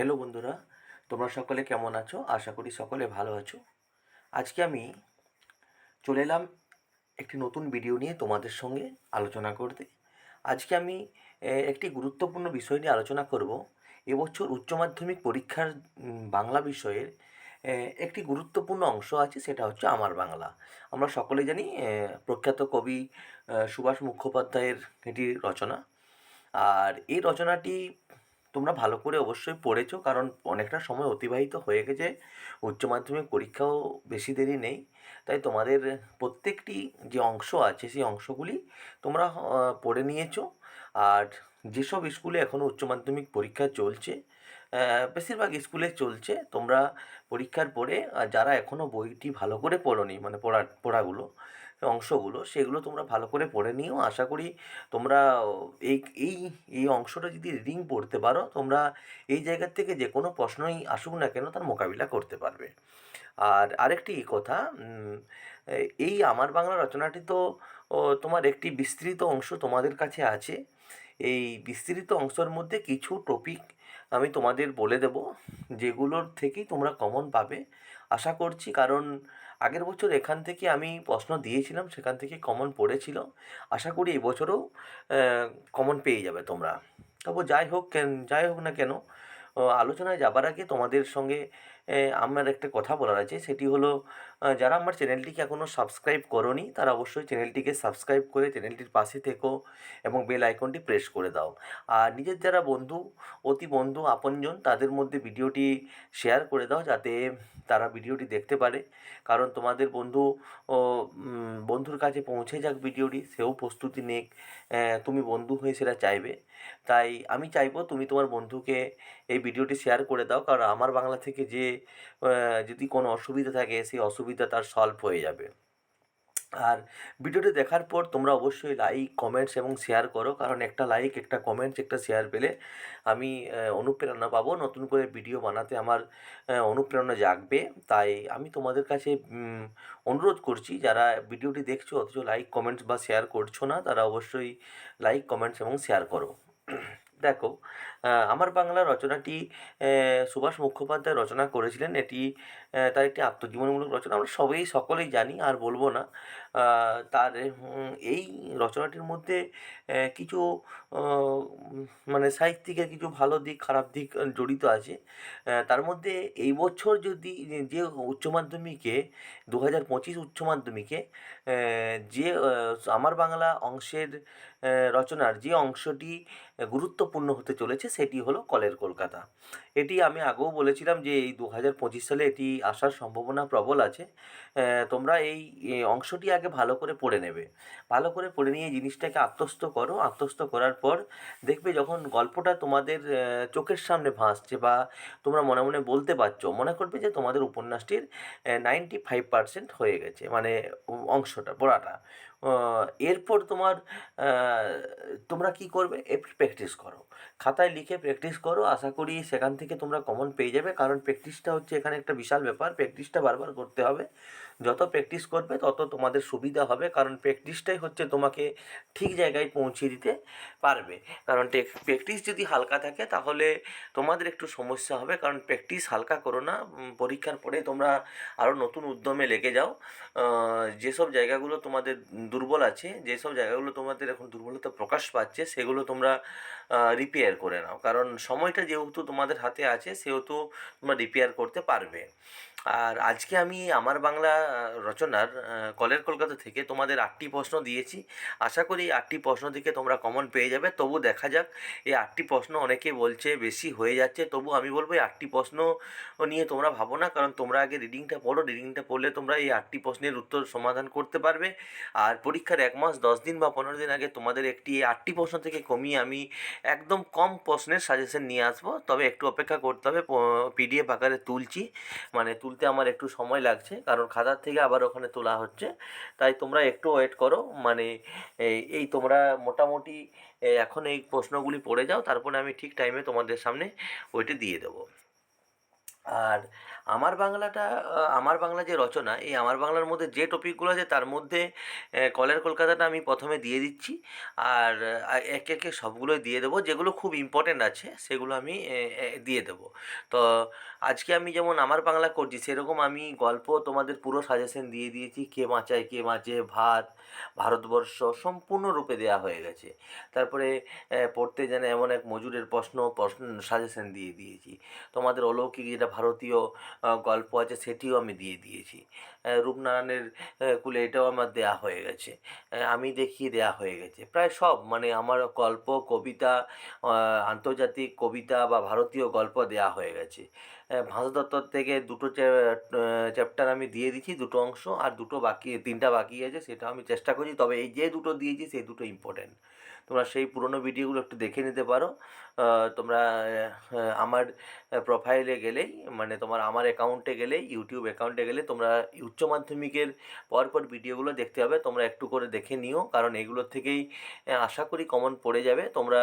Hello বন্ধুরা, তোমরা সকলে কেমন আছো? আশা করি সকলে ভালো আছো। আজকে আমি চলে এলাম একটি নতুন ভিডিও নিয়ে তোমাদের সঙ্গে আলোচনা করতে। আজকে আমি একটি গুরুত্বপূর্ণ বিষয় নিয়ে আলোচনা করব। এবছর উচ্চ মাধ্যমিক পরীক্ষার বাংলা বিষয়ের একটি গুরুত্বপূর্ণ অংশ আছে, সেটা হচ্ছে আমার বাংলা। আমরা সকলে জানি প্রখ্যাত কবি সুভাষ মুখোপাধ্যায়ের এটি রচনা। আর এই রচনাটি তোমরা ভালো করে অবশ্যই পড়েছো, কারণ অনেকটা সময় অতিবাহিত হয়ে গেছে, উচ্চ মাধ্যমিক পরীক্ষাও বেশি দেরি নেই। তাই তোমাদের প্রত্যেকটি যে অংশ আছে, সেই অংশগুলি তোমরা পড়ে নিয়েছো। আর যেসব স্কুলে এখনও উচ্চ মাধ্যমিক পরীক্ষা চলছে বেশিরভাগ স্কুলে চলছে, তোমরা পরীক্ষার পরে যারা এখনও বইটি ভালো করে পড়োনি মানে পড়া, পড়াগুলো অংশগুলো, সেগুলো তোমরা ভালো করে পড়ে নিও। আশা করি তোমরা এই এই এই অংশটা যদি রিডিং পড়তে পারো, তোমরা এই জায়গার থেকে যে কোনো প্রশ্নই আসুক না কেন তার মোকাবিলা করতে পারবে। আর আরেকটি কথা এই আমার বাংলা রচনাটি তো তোমার একটি বিস্তৃত অংশ তোমাদের কাছে আছে। এই বিস্তৃত অংশের মধ্যে কিছু টপিক আমি তোমাদের বলে দেব, যেগুলোর থেকেই তোমরা কমন পাবে। আশা করছি কারণ আগের বছর এখান থেকে আমি প্রশ্ন দিয়েছিলাম, সেখান থেকে কমন পড়েছিল। আশা করি এবছরও কমন পেয়ে যাবে তোমরা। তবু যাই হোক যাই হোক না কেন আলোচনায় যাবার আগে তোমাদের সঙ্গে আমার একটা কথা বলার আছে, সেটি হলো যারা আমার চ্যানেলটিকে এখনও সাবস্ক্রাইব করোনি, তারা অবশ্যই চ্যানেলটিকে সাবস্ক্রাইব করে চ্যানেলটির পাশে থেকো এবং বেল আইকনটি প্রেস করে দাও। আর নিজের যারা বন্ধু, অতি বন্ধু, আপনজন, তাদের মধ্যে ভিডিওটি শেয়ার করে দাও, যাতে তারা ভিডিওটি দেখতে পারে। কারণ তোমাদের বন্ধু, ও বন্ধুর কাছে পৌঁছে যাক ভিডিওটি, সেও প্রস্তুতি নেক। তুমি বন্ধু হয়ে সেটা চাইবে। তাই আমি চাইব তুমি তোমার বন্ধুকে এই ভিডিওটি শেয়ার করে দাও। কারণ আমার বাংলা থেকে যে যদি কোনো অসুবিধা থাকে, সেই অসুবিধা তার সলভ হয়ে যাবে। আর ভিডিওটি দেখার পর তোমরা অবশ্যই লাইক কমেন্টস এবং শেয়ার করো। কারণ একটা লাইক একটা কমেন্টস একটা শেয়ার পেলে আমি অনুপ্রেরণা পাবো। নতুন করে ভিডিও বানাতে আমার অনুপ্রেরণা জাগবে। তাই আমি তোমাদের কাছে অনুরোধ করছি, যারা ভিডিওটি দেখছ, অথচ লাইক কমেন্টস বা শেয়ার করছ না, তারা অবশ্যই লাইক কমেন্টস এবং শেয়ার করো। দেখো আমার বাংলা রচনাটি সুভাষ মুখোপাধ্যায় রচনা করেছিলেন। এটি তার একটি আত্মজীবনীমূলক রচনা। আমরা সবাই সকলেই জানি, আর বলব না তার এই রচনাটির মধ্যে কিছু মানে সাহিত্যিকের কিছু ভালো দিক, খারাপ দিক জড়িত আছে। তার মধ্যে এই বছর যদি যে উচ্চ মাধ্যমিকে দু হাজার পঁচিশ উচ্চ মাধ্যমিকে যে আমার বাংলা অংশের রচনার যে অংশটি গুরুত্বপূর্ণ হতে চলেছে, সেটি হলো কলের কলকাতা। এটি আমি আগেও বলেছিলাম যে, এই দু হাজার পঁচিশ সালে এটি আসার সম্ভাবনা প্রবল আছে। তোমরা এই অংশটি আগে ভালো করে পড়ে নেবে। ভালো করে পড়ে নিয়ে জিনিসটাকে আত্মস্থ করো। আত্মস্থ করার পর দেখবে যখন গল্পটা তোমাদের চোখের সামনে ভাসছে বা তোমরা মনে মনে বলতে পারছ, মনে করবে যে তোমাদের উপন্যাসটির নাইনটি ফাইভ পার্সেন্ট হয়ে গেছে মানে অংশটা, পড়াটা। এরপর তোমার তোমরা কি করবে? প্র্যাকটিস করো। খাতায় লিখে প্র্যাকটিস করো। আশা করি সেখান থেকে তোমরা কমন পেয়ে যাবে। কারণ প্র্যাকটিসটা হচ্ছে এখানে একটা বিশাল ব্যাপার। প্র্যাকটিসটা বারবার করতে হবে। যত প্র্যাকটিস করবে, তত তোমাদের সুবিধা হবে। কারণ প্র্যাকটিসটাই হচ্ছে তোমাকে ঠিক জায়গায় পৌঁছে দিতে পারবে। কারণ প্র্যাকটিস যদি হালকা থাকে, তাহলে তোমাদের একটু সমস্যা হবে। কারণ প্র্যাকটিস হালকা করো না। পরীক্ষার পরে তোমরা আরও নতুন উদ্যমে লেগে যাও। যেসব জায়গাগুলো তোমাদের দুর্বল আছে, যেসব জায়গাগুলো তোমাদের এখন দুর্বলতা প্রকাশ পাচ্ছে, সেগুলো তোমরা রিপেয়ার করে নাও। কারণ সময়টা যেহেতু তোমাদের হাতে আছে, সেহেতু তোমরা রিপেয়ার করতে পারবে। আর আজকে আমি আমার বাংলা রচনার কলের কলকাতা থেকে তোমাদের আটটি প্রশ্ন দিয়েছি। আশা করি আটটি প্রশ্ন থেকে তোমরা কমন পেয়ে যাবে। তবু দেখা যাক, এই আটটি প্রশ্ন অনেকে বলছে বেশি হয়ে যাচ্ছে। তবু আমি বলব এই আটটি প্রশ্ন নিয়ে তোমরা ভাবো না, কারণ তোমরা আগে রিডিংটা পড়ো। রিডিংটা পড়লে তোমরা এই আটটি প্রশ্নের উত্তর সমাধান করতে পারবে। আর পরীক্ষার এক মাস, দশ দিন বা পনেরো দিন আগে তোমাদের একটি এই আটটি প্রশ্ন থেকে কমিয়ে আমি একদম কম প্রশ্নের সাজেশন নিয়ে আসব। তবে একটু অপেক্ষা করতে হবে পিডিএফ আকারে তুলছি। মানে তুলতে আমার একটু সময় লাগছে, কারণ খাতার থেকে আবার ওখানে তোলা হচ্ছে। তাই তোমরা একটু ওয়েট করো মানে এই তোমরা মোটামুটি এখন এই প্রশ্নগুলি পড়ে যাও, তারপরে আমি ঠিক টাইমে তোমাদের সামনে ওইটা দিয়ে দেবো। আর আমার বাংলাটা আমার বাংলা যে রচনা, এই আমার বাংলার মধ্যে যে টপিকগুলো আছে তার মধ্যে কলের কলকাতাটা আমি প্রথমে দিয়ে দিচ্ছি। আর একে একে সবগুলোই দিয়ে দেবো, যেগুলো খুব ইম্পর্টেন্ট আছে, সেগুলো আমি দিয়ে দেবো। তো, আজকে আমি যেমন আমার বাংলা করছি, সেরকম আমি গল্প তোমাদের পুরো সাজেশন দিয়ে দিয়েছি, কে বাঁচায়, কে বাঁচে, ভাত, ভারতবর্ষ সম্পূর্ণরূপে দেওয়া হয়ে গেছে। তারপরে পড়তে জানে এমন এক মজুরের প্রশ্ন প্রশ্ন সাজেশন দিয়ে দিয়েছি। তোমাদের অলৌকিক যেটা ভারতীয় গল্প আছে সেটিও আমি দিয়ে দিয়েছি। রূপনারায়ণের কুলে এটাও আমার দেয়া হয়ে গেছে। আমি দেখিয়ে দেয়া হয়ে গেছে। প্রায় সব মানে আমার গল্প, কবিতা আন্তর্জাতিক কবিতা বা ভারতীয় গল্প দেয়া হয়ে গেছে। ভাষা দত্তর থেকে দুটো চ্যাপ্টার আমি দিয়ে দিচ্ছি দুটো অংশ আর দুটো বাকি, তিনটা বাকি আছে, সেটা আমি চেষ্টা করছি। তবে এই যে দুটো দিয়েছি, সেই দুটো ইম্পর্টেন্ট তোমরা সেই পুরনো ভিডিওগুলো একটু দেখে নিতে পারো। তোমরা আমার প্রোফাইলে গেলেই মানে তোমার আমার অ্যাকাউন্টে গেলেই ইউটিউব অ্যাকাউন্টে গেলে তোমরা উচ্চ মাধ্যমিকের পরপর ভিডিওগুলো দেখতে হবে তোমরা একটু করে দেখে নিও, কারণ এগুলোর থেকেই আশা করি কমন পড়ে যাবে। তোমরা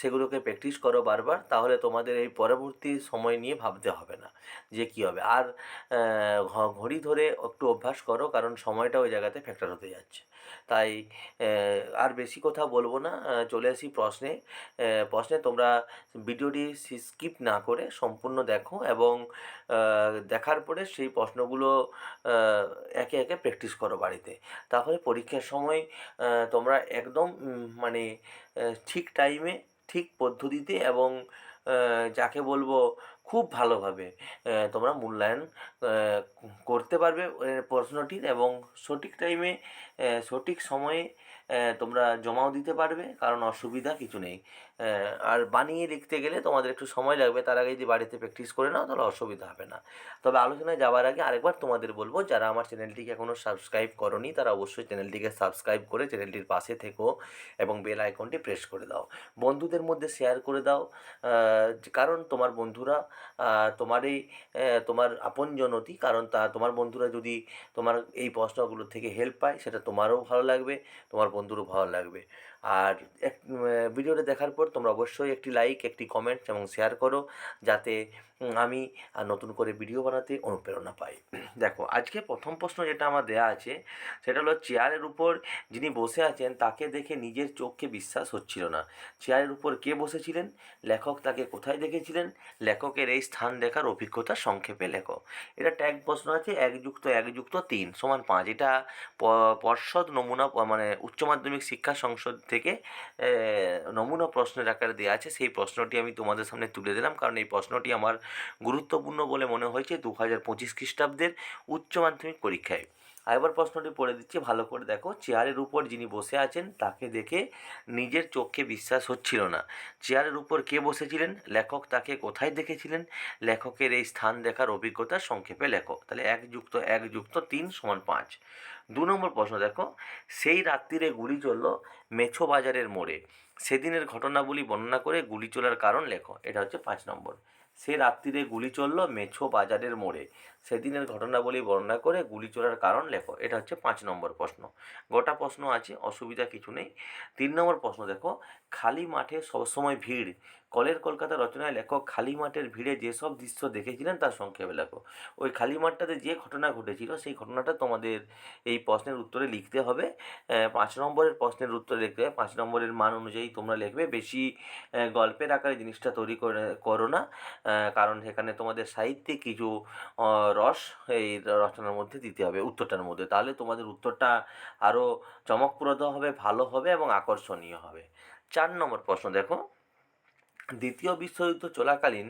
সেগুলোকে প্র্যাকটিস করো বারবার, তাহলে তোমাদের এই পরবর্তী সময় নিয়ে ভাবতে হবে না যে কী হবে। আর ঘড়ি ধরে একটু অভ্যাস করো, কারণ সময়টা ওই জায়গাতে ফ্যাক্টর হতে যাচ্ছে। তাই আর বেশি কথা বলব না। চলে আসি প্রশ্নে। প্রশ্নে তোমরা ভিডিওটি স্কিপ না করে সম্পূর্ণ দেখো এবং দেখার পরে সেই প্রশ্নগুলো একে একে প্র্যাকটিস করো বাড়িতে। তাহলে পরীক্ষার সময় তোমরা একদম মানে ঠিক টাইমে ঠিক পদ্ধতিতে এবং যাকে বলব খুব ভালোভাবে তোমরা মূল্যায়ন করতে পারবে প্রশ্নটির এবং সঠিক টাইমে সঠিক সময়ে তোমরা জমাও দিতে পারবে কারণ অসুবিধা কিছু নেই। আর বানিয়ে লিখতে গেলে তোমাদের একটু সময় লাগবে তার আগে যদি বাড়িতে প্র্যাকটিস করে নাও তাহলে অসুবিধা হবে না। তবে আলোচনায় যাওয়ার আগে আরেকবার তোমাদের বলব যারা আমার চ্যানেলটিকে এখনও সাবস্ক্রাইব করনি তারা অবশ্যই চ্যানেলটিকে সাবস্ক্রাইব করে চ্যানেলটির পাশে থেকো এবং বেল আইকনটি প্রেস করে দাও। বন্ধুদের মধ্যে শেয়ার করে দাও কারণ তোমার বন্ধুরা আহ, তোমার তোমার আপনজনতি কারণ তা তোমার বন্ধুরা যদি তোমার এই প্রশ্নগুলো থেকে হেল্প পায় সেটা তোমারও ভালো লাগবে তোমার বন্ধুরও ভালো লাগবে। আর এক ভিডিওটা দেখার পর তোমরা অবশ্যই একটি লাইক একটি কমেন্ট এবং শেয়ার করো, যাতে আমি নতুন করে ভিডিও বানাতে অনুপ্রেরণা পাই। দেখো, আজকে প্রথম প্রশ্ন যেটা আমার দেয়া আছে, সেটা হলো চেয়ারের উপর যিনি বসে আছেন, তাকে দেখে নিজের চোখকে বিশ্বাস হচ্ছিল না। চেয়ারের উপর কে বসেছিলেন? লেখক তাকে কোথায় দেখেছিলেন? লেখকের এই স্থান দেখার অভিজ্ঞতা সংক্ষেপে লেখো। এটা ট্যাগ প্রশ্ন আছে, এক যুক্ত এক যুক্ত তিন, সমান পাঁচ। এটা পর্ষদ নমুনা মানে উচ্চ মাধ্যমিক শিক্ষা সংসদ থেকে নমুনা প্রশ্নের আকারে দেওয়া আছে। সেই প্রশ্নটি আমি তোমাদের সামনে তুলে দিলাম। কারণ এই প্রশ্নটি আমার গুরুত্বপূর্ণ বলে মনে হয়েছে দু হাজার পঁচিশ খ্রিস্টাব্দের উচ্চ মাধ্যমিক পরীক্ষায়। আরেকবার প্রশ্নটি পড়ে দিচ্ছি, ভালো করে দেখো। চেয়ারের উপর যিনি বসে আছেন, তাকে দেখে নিজের চোখকে বিশ্বাস হচ্ছিল না। চেয়ারের উপর কে বসেছিলেন? লেখক তাকে কোথায় দেখেছিলেন? লেখকের এই স্থান দেখার অভিজ্ঞতা সংক্ষেপে লেখো। তাহলে এক যুক্ত এক যুক্ত, তিন সমান পাঁচ। দু নম্বর প্রশ্ন দেখো। সেই রাত্রিরে গুলি চলল মেছো বাজারের মোড়ে। সেদিনের ঘটনাবলী বর্ণনা করে গুলি চলার কারণ লেখো। এটা হচ্ছে পাঁচ নম্বর। সে রাত্রিরে গুলি চলল মেছো বাজারের মোড়ে। সেদিনের ঘটনাবলী বর্ণনা করে গুলি চলার কারণ লেখো। এটা হচ্ছে পাঁচ নম্বর প্রশ্ন। গোটা প্রশ্ন আছে, অসুবিধা কিছু নেই। তিন নম্বর প্রশ্ন দেখো খালি মাঠে সবসময় ভিড়। কলের কলকাতা রচনায় লেখক খালি মাঠের ভিড়ে যেসব দৃশ্য দেখেছিলেন তার সংক্ষেপে লেখো। ওই খালি মাঠটাতে যে ঘটনা ঘটেছিল সেই ঘটনাটা তোমাদের এই প্রশ্নের উত্তরে লিখতে হবে। পাঁচ নম্বরের প্রশ্নের উত্তরে লিখতে হবে। পাঁচ নম্বরের মান অনুযায়ী তোমরা লিখবে। বেশি গল্পের আকারে জিনিসটা তৈরি করে, করো না। কারণ সেখানে তোমাদের সাহিত্যিক কিছু রস এই রচনার মধ্যে দিতে হবে, উত্তরটার মধ্যে। তাহলে তোমাদের উত্তরটা আরও চমকপ্রদ হবে, ভালো হবে এবং আকর্ষণীয় হবে। চার নম্বর প্রশ্ন, দেখো। দ্বিতীয় বিশ্বযুদ্ধ চলাকালীন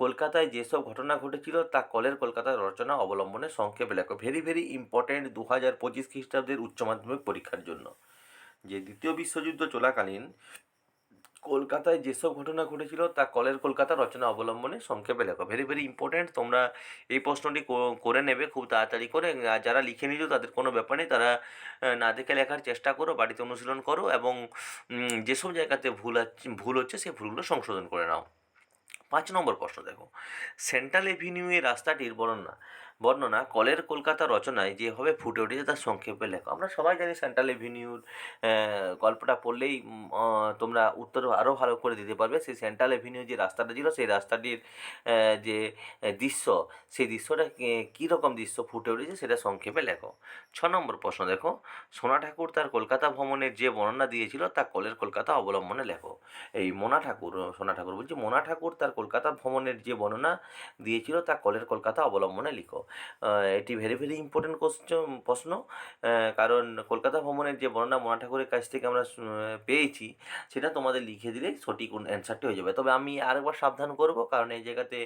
কলকাতায় যেসব ঘটনা ঘটেছিল, তা কলের কলকাতার রচনা অবলম্বনে সংক্ষেপে লেখো। ভেরি ভেরি ইম্পর্টেন্ট দু হাজার পঁচিশ খ্রিস্টাব্দের উচ্চ মাধ্যমিক পরীক্ষার জন্য। যে দ্বিতীয় বিশ্বযুদ্ধ চলাকালীন কলকাতায় যেসব ঘটনা ঘটেছিল, তা কলের কলকাতা রচনা অবলম্বনে সংক্ষেপে লেখো। ভেরি ভেরি ইম্পর্ট্যান্ট তোমরা এই প্রশ্নটি করে নেবে খুব তাড়াতাড়ি করে। যারা লিখে নিয়েছো, তাদের কোনো ব্যাপার নেই। তারা না দেখে লেখার চেষ্টা করো, বাড়িতে অনুশীলন করো এবং যেসব জায়গাতে ভুল ভুল হচ্ছে সেই ভুলগুলো সংশোধন করে নাও। পাঁচ নম্বর প্রশ্ন দেখো। সেন্ট্রাল এভিনিউ এর রাস্তাটির বর্ণনা বর্ণনা কলের কলকাতা রচনায় যেভাবে ফুটে উঠেছে তার সংক্ষেপে লেখো। আমরা সবাই জানি সেন্ট্রাল এভিনিউর গল্পটা পড়লেই তোমরা উত্তর আরও ভালো করে দিতে পারবে। সেই সেন্ট্রাল এভিনিউ যে রাস্তাটা ছিল, সেই রাস্তাটির যে দৃশ্য, সেই দৃশ্যটা কীরকম দৃশ্য ফুটে উঠেছে সেটা সংক্ষেপে লেখো। ছ নম্বর প্রশ্ন দেখো। সোনা ঠাকুর তার কলকাতা ভ্রমণের যে বর্ণনা দিয়েছিল, তা কলের কলকাতা অবলম্বনে লেখো। এই মোনা ঠাকুর, সোনা ঠাকুর বলছি, মোনা ঠাকুর তার কলকাতা ভ্রমণের যে বর্ণনা দিয়েছিল, তা কলের কলকাতা অবলম্বনে লিখো। এটি ভেরি ভেরি ইম্পর্টেন্ট কোশ্চেন প্রশ্ন। কারণ কলকাতা ভ্রমণের যে বর্ণনা মোনা ঠাকুরের কাছ থেকে আমরা পেয়েছি, সেটা তোমাদের লিখে দিলেই সঠিক অ্যান্সারটি হয়ে যাবে। তবে আমি আরেকবার সাবধান করব, কারণ এই জায়গাতে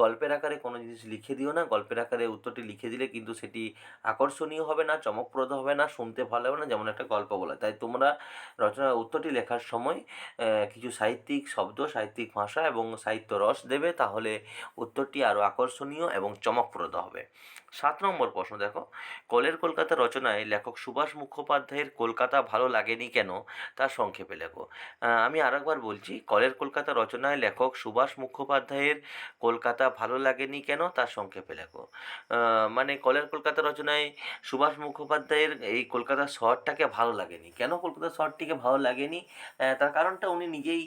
গল্পের আকারে কোনো জিনিস লিখে দিও না। গল্পের আকারে উত্তরটি লিখে দিলে কিন্তু সেটি আকর্ষণীয় হবে না, চমকপ্রদ হবে না, শুনতে ভালো হবে না, যেমন একটা গল্প বলা। তাই তোমরা রচনা, উত্তরটি লেখার সময় কিছু সাহিত্যিক শব্দ, সাহিত্যিক ভাষা এবং সাহিত্য রস দেবে, তাহলে উত্তরটি আরও আকর্ষণীয় এবং চমকপ্রদ হবে। সাত নম্বর প্রশ্ন, দেখো। কলের কলকাতা রচনায় লেখক সুভাষ মুখোপাধ্যায়ের কলকাতা ভালো লাগেনি কেন? তার সংক্ষেপে লেখো। আমি আরেকবার বলছি, কলের কলকাতা রচনায় লেখক সুভাষ মুখোপাধ্যায়ের কলকাতা ভালো লাগেনি কেন? তার সংক্ষেপে লেখো। মানে কলের কলকাতা রচনায় সুভাষ মুখোপাধ্যায়ের এই কলকাতা শহরটাকে ভালো লাগেনি। কেন কলকাতা শহরটিকে ভালো লাগেনি? তার কারণটা উনি নিজেই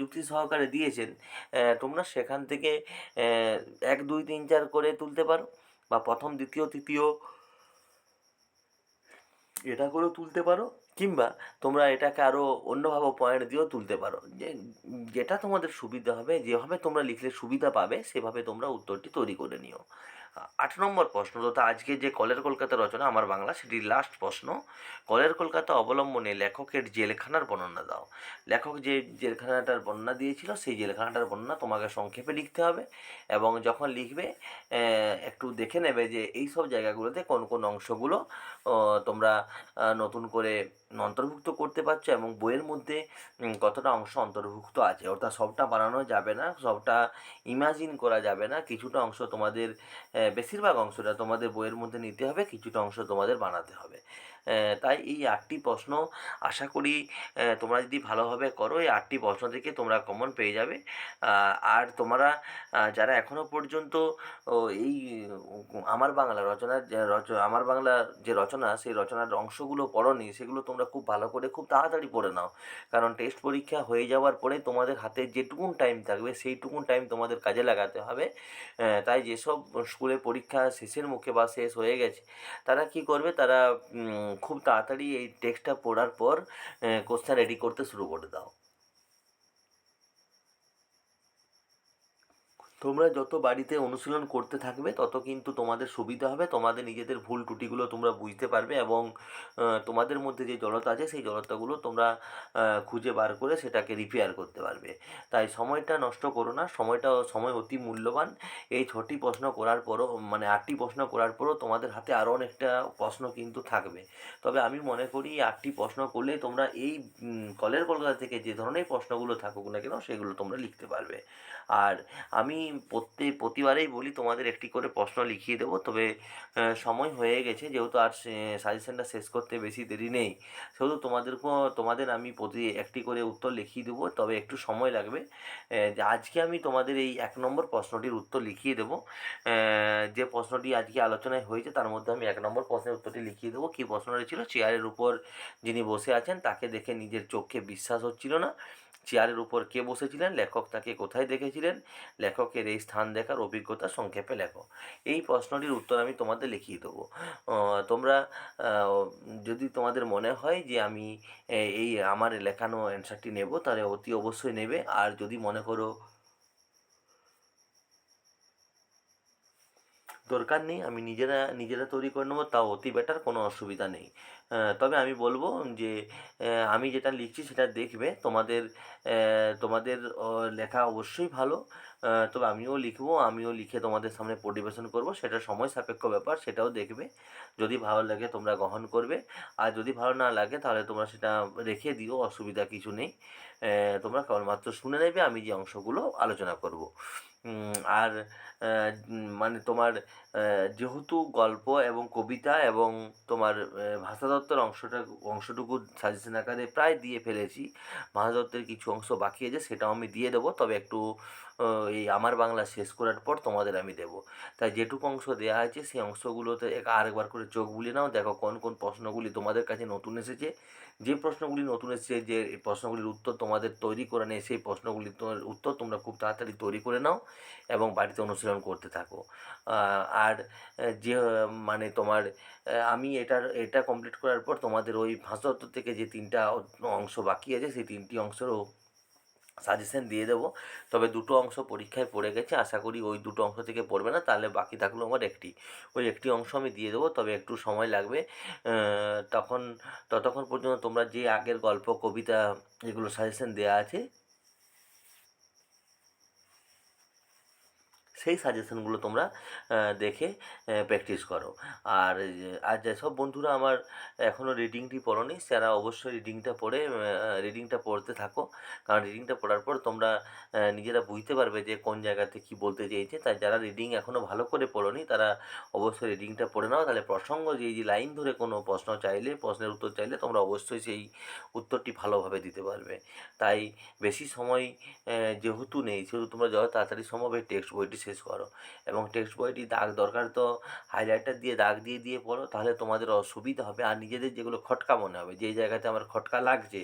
যুক্তি সহকারে দিয়েছেন। তোমরা সেখান থেকে এক, দুই, তিন, চার করে তুলতে পারো। বা প্রথম, দ্বিতীয়, তৃতীয়, এটা করেও তুলতে পারো, কিংবা তোমরা এটাকে আরও অন্যভাবে পয়েন্ট দিয়েও তুলতে পারো। যে, যেটা তোমাদের সুবিধা হবে, যেভাবে তোমরা লিখলে সুবিধা পাবে, সেভাবে তোমরা উত্তরটি তৈরি করে নিও। আট নম্বর প্রশ্ন, তথা আজকে যে কলের কলকাতা রচনা, আমার বাংলা সেটি লাস্ট প্রশ্ন, কলের কলকাতা অবলম্বনে লেখকের জেলখানার বর্ণনা দাও। লেখক যে জেলখানাটার বর্ণনা দিয়েছিল, সেই জেলখানাটার বর্ণনা তোমাকে সংক্ষেপে লিখতে হবে এবং যখন লিখবে একটু দেখে নেবে যে এই সব জায়গাগুলোতে কোন কোন অংশগুলো তোমরা নতুন করে অন্তর্ভুক্ত করতে পারছ এবং বইয়ের মধ্যে কতটা অংশ অন্তর্ভুক্ত আছে। অর্থাৎ সবটা বানানো যাবে না, সবটা ইমাজিন করা যাবে না। কিছুটা অংশ তোমাদের বেশিরভাগ অংশটা তোমাদের বইয়ের মধ্যে নিতে হবে, কিছুটা অংশ তোমাদের বানাতে হবে। তাই এই আটটি প্রশ্ন আশা করি তোমরা যদি ভালোভাবে করো, এই আটটি প্রশ্ন থেকে তোমরা কমন পেয়ে যাবে। আর তোমরা যারা এখনও পর্যন্ত এই, আমার বাংলা রচনার রচ, আমার বাংলা যে রচনা, সেই রচনার অংশগুলো পড়োনি, সেগুলো তোমরা খুব ভালো করে, খুব তাড়াতাড়ি পড়ে নাও। কারণ টেস্ট পরীক্ষা হয়ে যাওয়ার পরে তোমাদের হাতে যেটুকুন টাইম থাকবে, সেইটুকুন টাইম তোমাদের কাজে লাগাতে হবে। তাই যেসব স্কুলে পরীক্ষা শেষের মুখে বা শেষ হয়ে গেছে, তারা কি করবে? তারা খুব তাড়াতাড়ি এই টেক্সটটা পড়ার পর কোশ্চেন রেডি করতে শুরু করে দাও। তোমরা যত বাড়িতে অনুশীলন করতে থাকবে, তত কিন্তু তোমাদের সুবিধা হবে, তোমাদের নিজেদের ভুল ত্রুটিগুলো তোমরা বুঝতে পারবে এবং তোমাদের মধ্যে যে জড়তা আছে, সেই জড়তাগুলো তোমরা খুঁজে বার করে সেটাকে রিপেয়ার করতে পারবে। তাই সময়টা নষ্ট করো না, সময়টা সময় অতি মূল্যবান। এই ছটি প্রশ্ন করার পরও মানে আটটি প্রশ্ন করার পরও তোমাদের হাতে আরও অনেকটা প্রশ্ন কিন্তু থাকবে। তবে আমি মনে করি আটটি প্রশ্ন করলে তোমরা এই কলের কলকাতা থেকে যে ধরনের প্রশ্নগুলো থাকুক না কেন, সেগুলো তোমরা লিখতে পারবে। আর আমি প্রত্যেক প্রতিবারেই বলি তোমাদের একটি করে প্রশ্ন লিখিয়ে দেবো। তবে সময় হয়ে গেছে, যেহেতু আর সাজেশনটা শেষ করতে বেশি দেরি নেই। সেহেতু তোমাদেরকেও তোমাদের আমি প্রতি একটি করে উত্তর লিখিয়ে দেবো, তবে একটু সময় লাগবে। আজকে আমি তোমাদের এই এক নম্বর প্রশ্নটির উত্তর লিখিয়ে দেবো। যে প্রশ্নটি আজকে আলোচনায় হয়েছে, তার মধ্যে আমি এক নম্বর প্রশ্নের উত্তরটি লিখিয়ে দেবো। কী প্রশ্নটি ছিল? চেয়ারের উপর যিনি বসে আছেন, তাকে দেখে নিজের চোখে বিশ্বাস হচ্ছিল না। চেয়ারের উপর কে বসেছিলেন? লেখক তাকে কোথায় দেখেছিলেন? লেখকের এই স্থান দেখার অভিজ্ঞতা সংক্ষেপে লেখো। এই প্রশ্নটির উত্তর আমি তোমাদের লিখিয়ে দেবো। তোমরা যদি তোমাদের মনে হয় যে আমি এই আমার লেখানো অ্যান্সারটি নেব, তাহলে অতি অবশ্যই নেবে। আর যদি মনে করো দরকার নেই, আমি নিজেরা নিজেরা তৈরি করে নেব, তাও অতি বেটার কোনো অসুবিধা নেই। তবে আমি বলব যে আমি যেটা লিখছি সেটা দেখবে, তোমাদের তোমাদের লেখা অবশ্যই ভালো। তবে আমিও লিখব, আমিও লিখে তোমাদের সামনে পরিবেশন করব। সেটা সময় সাপেক্ষ ব্যাপার, সেটাও দেখবে। যদি ভালো লাগে তোমরা গ্রহণ করবে। আর যদি ভালো না লাগে, তাহলে তোমরা সেটা রেখে দিও, অসুবিধা কিছু নেই। তোমরা কেবলমাত্র শুনে নেবে, আমি যে অংশগুলো আলোচনা করব। আর মানে তোমার যেহেতু গল্প এবং কবিতা এবং তোমার ভাষাতত্ত্বের অংশটা, অংশটুকু সাজেশন আকারে প্রায় দিয়ে ফেলেছি ভাষাতত্ত্বের কিছু অংশ বাকি আছে, সেটাও আমি দিয়ে দেবো। তবে একটু এই আমার বাংলা শেষ করার পর তোমাদের আমি দেবো। তাই যেটুকু অংশ দেওয়া আছে, সেই অংশগুলোতে এক আরেকবার করে চোখ বুলিয়ে নাও। দেখো কোন কোন প্রশ্নগুলি তোমাদের কাছে নতুন এসেছে। যে প্রশ্নগুলি নতুন এসেছে, যে প্রশ্নগুলির উত্তর তোমাদের তৈরি করে নেই, সেই প্রশ্নগুলির তোমার উত্তর তোমরা খুব তাড়াতাড়ি তৈরি করে নাও এবং বাড়িতে অনুশীলন করতে থাকো। আর যে মানে তোমার আমি এটার, এটা কমপ্লিট করার পর তোমাদের ওই ভাষাতত্ত্ব থেকে যে তিনটা অংশ বাকি আছে, সেই তিনটি অংশেরও সাজেশন দিয়ে দেবো। তবে দুটো অংশ পরীক্ষায় পড়ে গেছে, আশা করি ওই দুটো অংশ থেকে পড়বে না, তাহলে বাকি থাকল আমার একটি। ওই একটি অংশ আমি দিয়ে দেবো, তবে একটু সময় লাগবে। তখন, ততক্ষণ পর্যন্ত তোমরা যে আগের গল্প, কবিতা, যেগুলো সাজেশন দেওয়া আছে সেই সাজেশনগুলো তোমরা দেখে প্র্যাকটিস করো। আর আর যেসব বন্ধুরা আমার এখনও রিডিংটি পড়োনি তারা অবশ্যই রিডিংটা পড়ে রিডিংটা পড়তে থাকো। কারণ রিডিংটা পড়ার পর তোমরা নিজেরা বুঝতে পারবে যে কোন জায়গাতে কী বলতে চেয়েছে। তাই যারা রিডিং এখনও ভালো করে পড়োনি, তারা অবশ্যই রিডিংটা পড়ে নাও। তাহলে প্রসঙ্গ, যে যে লাইন ধরে কোনো প্রশ্ন চাইলে, প্রশ্নের উত্তর চাইলে, তোমরা অবশ্যই সেই উত্তরটি ভালোভাবে দিতে পারবে। তাই বেশি সময় যেহেতু নেই, সেহেতু তোমরা যত তাড়াতাড়ি সম্ভব এই টেক্সট বইটি শেষ করো। এবং টেক্সট বইটি দাগ দরকার তো হাইলাইটার দিয়ে দাগ দিয়ে দিয়ে পড়ো, তাহলে তোমাদের অসুবিধা হবে। আর নিজেদের যেগুলো খটকা মনে হবে, যেই জায়গাতে আমার খটকা লাগছে,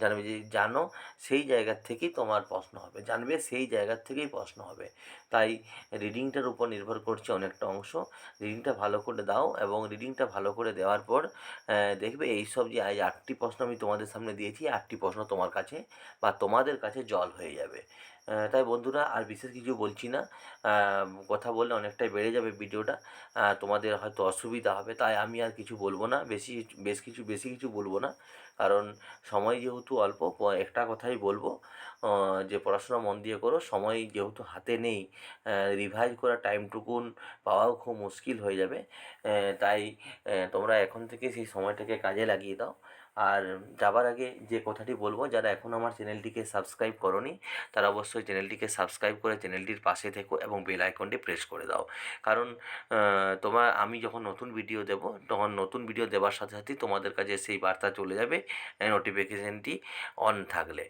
জানবে যে জানো, সেই জায়গার থেকেই তোমার প্রশ্ন হবে। জানবে সেই জায়গার থেকেই প্রশ্ন হবে। তাই রিডিংটার উপর নির্ভর করছে অনেকটা অংশ। রিডিংটা ভালো করে দাও এবং রিডিংটা ভালো করে দেওয়ার পর দেখবে এইসব যে আজ আটটি প্রশ্ন আমি তোমাদের সামনে দিয়েছি, আটটি প্রশ্ন তোমার কাছে বা তোমাদের কাছে জল হয়ে যাবে। তাই বন্ধুরা আর বিশেষ কিছু বলছি না। কথা বললে অনেকটাই বেড়ে যাবে ভিডিওটা। তোমাদের হয়তো অসুবিধা হবে, তাই আমি আর কিছু বলব না। বেশি বেশ কিছু, বেশি কিছু বলব না। কারণ সময় যেহেতু অল্প একটা কথাই বলব যে পড়াশোনা মন দিয়ে করো। সময় যেহেতু হাতে নেই রিভাইজ করার টাইমটুকুন পাওয়াও খুব মুশকিল হয়ে যাবে। তাই তোমরা এখন থেকে সেই সময়টাকে কাজে লাগিয়ে দাও। আর যাবার আগে যে কথাটি বলব, যারা এখন আমার চ্যানেলটিকে সাবস্ক্রাইব করনি, তারা অবশ্যই চ্যানেলটিকে সাবস্ক্রাইব করে চ্যানেলটির পাশে থেকো এবং বেল আইকনটি প্রেস করে দাও। কারণ তোমার, আমি যখন নতুন ভিডিও দেব, তখন নতুন ভিডিও দেওয়ার সাথে সাথেই তোমাদের কাছে সেই বার্তা চলে যাবে নোটিফিকেশানটি অন থাকলে।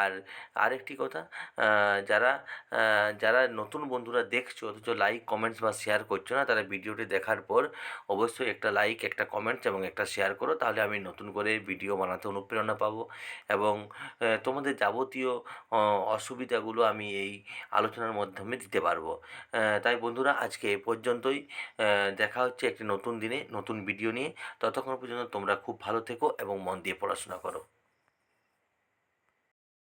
আর আরেকটি কথা যারা যারা নতুন বন্ধুরা দেখছ, অথচ লাইক কমেন্টস বা শেয়ার করছ না, তারা ভিডিওটি দেখার পর অবশ্যই একটা লাইক একটা কমেন্টস এবং একটা শেয়ার করো, তাহলে আমি নতুন করে ভিডিও বানাতে অনুপ্রেরণা পাবো এবং তোমাদের যাবতীয় অসুবিধাগুলো আমি এই আলোচনার মাধ্যমে দিতে পারব। তাই বন্ধুরা আজকে এ পর্যন্তই। দেখা হচ্ছে একটি নতুন দিনে, নতুন ভিডিও নিয়ে। ততক্ষণ পর্যন্ত তোমরা খুব ভালো থেকো এবং মন দিয়ে পড়াশোনা করো।